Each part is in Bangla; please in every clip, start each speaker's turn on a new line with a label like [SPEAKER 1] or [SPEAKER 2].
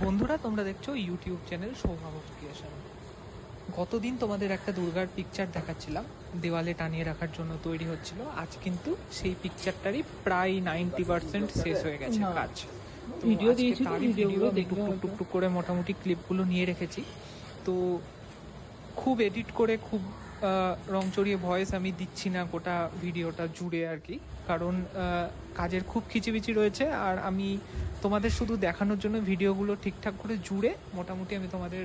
[SPEAKER 1] বন্ধুরা তোমরা দেখছ ইউটিউব চ্যানেল সৌভাবক ক্রিয়েশন। গতদিন তোমাদের একটা দুর্গার পিকচার দেখাচ্ছিলাম। দেওয়ালে টানিয়ে রাখার জন্য তৈরি হচ্ছিল। আজ কিন্তু সেই পিকচারটারই প্রায় নাইনটি পার্সেন্ট শেষ হয়ে গেছে
[SPEAKER 2] না।
[SPEAKER 1] কাজ।
[SPEAKER 2] ভিডিও দিয়েছি
[SPEAKER 1] তারই ভিডিও
[SPEAKER 2] দেখবে
[SPEAKER 1] টুক টুক টুক করে মোটামুটি ক্লিপগুলো নিয়ে রেখেছি। তো খুব এডিট করে খুব রং চড়িয়ে ভয়েস আমি দিচ্ছি না গোটা ভিডিওটা জুড়ে আর কি। কারণ কাজের খুব খিচিবিচি রয়েছে আর আমি তোমাদের শুধু দেখানোর জন্য ভিডিওগুলো ঠিকঠাক করে জুড়ে মোটামুটি আমি তোমাদের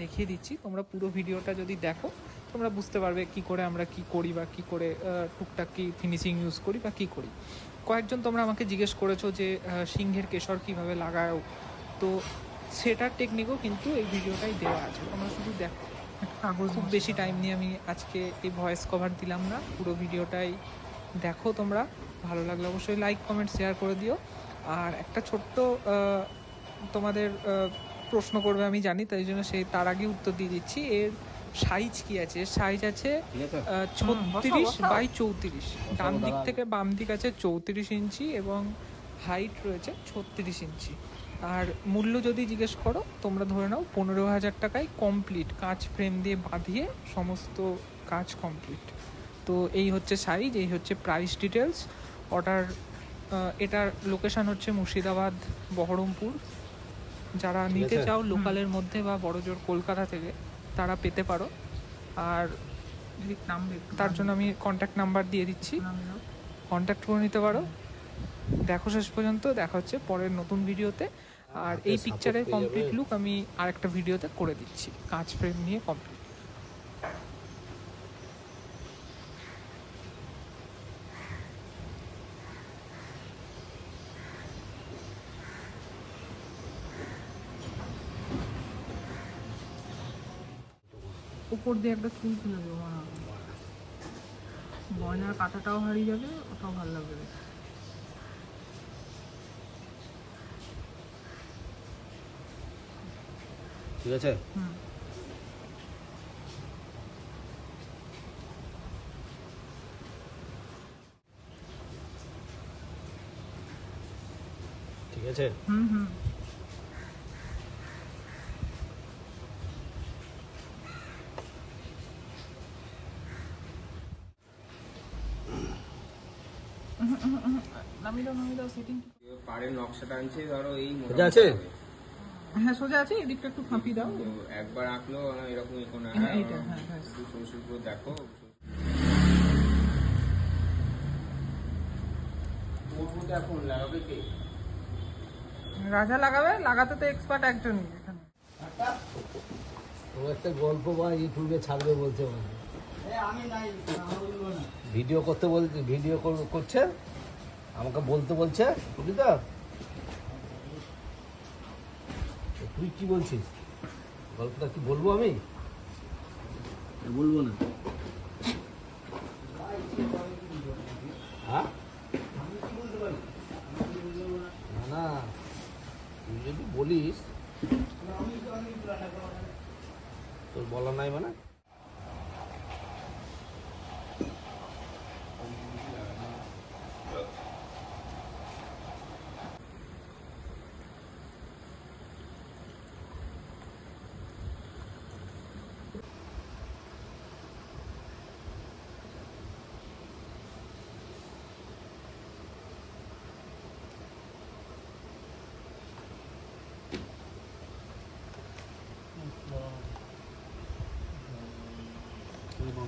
[SPEAKER 1] দেখিয়ে দিচ্ছি। তোমরা পুরো ভিডিওটা যদি দেখো তোমরা বুঝতে পারবে কি করে আমরা কি করি বা কি করে টুকটাক কি ফিনিশিং ইউজ করি বা কি করি। কয়েকজন তোমরা আমাকে জিজ্ঞেস করেছ যে সিংহের কেশর কীভাবে লাগাও। তো সেটার টেকনিকও কিন্তু এই ভিডিওটাই দেওয়া আছে। তোমরা শুধু দেখো।
[SPEAKER 2] কাগজ
[SPEAKER 1] খুব বেশি টাইম নিয়ে আমি আজকে এই ভয়েস কভার দিলাম না। পুরো ভিডিওটাই দেখো তোমরা। ভালো লাগলে অবশ্যই লাইক কমেন্ট শেয়ার করে দিও। আর একটা ছোট্ট তোমাদের প্রশ্ন করবে আমি জানি তাই জন্য সেই তার আগে উত্তর দিয়ে দিচ্ছি। এর সাইজ কি আছে? সাইজ আছে ছত্রিশ বাই চৌত্রিশ। ডান দিক থেকে বাম দিক আছে চৌত্রিশ ইঞ্চি এবং হাইট রয়েছে ছত্রিশ ইঞ্চি। আর মূল্য যদি জিজ্ঞেস করো তোমরা ধরে নাও পনেরো হাজার টাকায় কমপ্লিট। কাঁচ ফ্রেম দিয়ে বাঁধিয়ে সমস্ত কাজ কমপ্লিট। তো এই হচ্ছে সাইজ এই হচ্ছে প্রাইস ডিটেলস অর্ডার এটার লোকেশন হচ্ছে মুর্শিদাবাদ বহরমপুর। যারা নিতে চাও লোকালের মধ্যে বা বড়জোর কলকাতা থেকে তারা পেতে পারো। আর
[SPEAKER 2] নাম
[SPEAKER 1] তার জন্য আমি কন্ট্যাক্ট নাম্বার দিয়ে দিচ্ছি। কন্ট্যাক্ট করে নিতে পারো। দেখো শেষ পর্যন্ত দেখা হচ্ছে পরের নতুন ভিডিওতে। আর এই পিকচারের কমপ্লিট লুক আমি আরেকটা ভিডিওতে করে দিচ্ছি। কাঁচ ফ্রেম নিয়ে কমপ্লিট
[SPEAKER 2] উপর দিয়ে একটা চুল তুলে দেবো মনে হয়। গয়নার কাঁটাটাও হারিয়ে যাবে ওটাও ভালো লাগবে
[SPEAKER 3] ঠিক আছে?
[SPEAKER 2] হুম।
[SPEAKER 3] ঠিক আছে?
[SPEAKER 2] হুম হুম। নামিয়ে দাও নামিয়ে দাও সেটিং
[SPEAKER 4] পাড়ের নকশাটা আনছে ধরো এই
[SPEAKER 3] সোজা আছে?
[SPEAKER 2] হ্যাঁ সোজা আছে এদিকটা একটু ফাঁপিয়ে দাও।
[SPEAKER 4] একবার আঁকলো এরকম এখন
[SPEAKER 2] হ্যাঁ, এইটা, হ্যাঁ, হ্যাঁ।
[SPEAKER 4] সরু সরু দেখো। এখন লাগাবে কে
[SPEAKER 2] রাজা লাগাবে লাগাতে তো এক্সপার্ট একজনই এখানে।
[SPEAKER 3] ও একটা গল্প বা ইউটিউবে ছাড়বে বলছে মনে। ভিডিও করতে বলছে ভিডিও কর- করছে? আমাকে বলতে বলছে বুঝলি তো তুই কি বলছিস? গল্পটা কি বলব আমি? বলব না। হ্যাঁ? না না তুই যদি বলিস তোর বলা নাই মানে?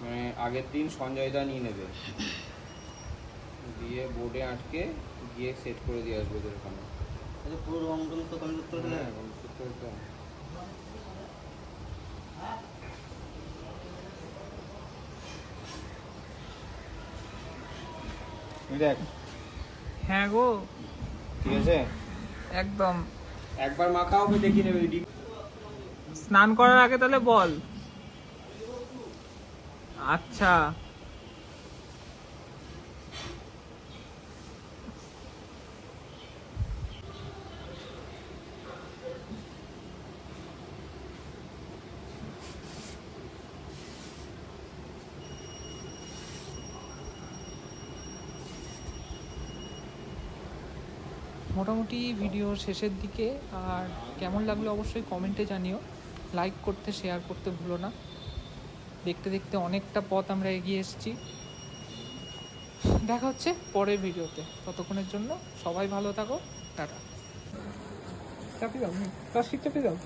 [SPEAKER 4] মানে আগের দিন সঞ্জয় দা নিয়ে নেবে। দিয়ে বোর্ডে আটকে গিয়ে সেট করে দিয়ে আসবে ওদের ওখানে।
[SPEAKER 5] পুরো রং টং তো কমপ্লিট করে
[SPEAKER 4] হ্যাঁ তো। দেখ।
[SPEAKER 2] হ্যাঁ গো।
[SPEAKER 4] ঠিক আছে?
[SPEAKER 2] একদম।
[SPEAKER 4] একবার মাখাও দেখি নেবে
[SPEAKER 2] স্নান করার আগে তাহলে বল। আচ্ছা।
[SPEAKER 1] মোটামুটি ভিডিওর শেষের দিকে, আর কেমন লাগল অবশ্যই কমেন্টে জানিও। লাইক করতে শেয়ার করতে ভুলো না। দেখতে দেখতে অনেকটা পথ আমরা এগিয়ে এসেছি। দেখা হচ্ছে পরের ভিডিওতে। ততক্ষণের জন্য সবাই ভালো থাকো, টাটা। চাপি দাও চাপিয়ে দাও।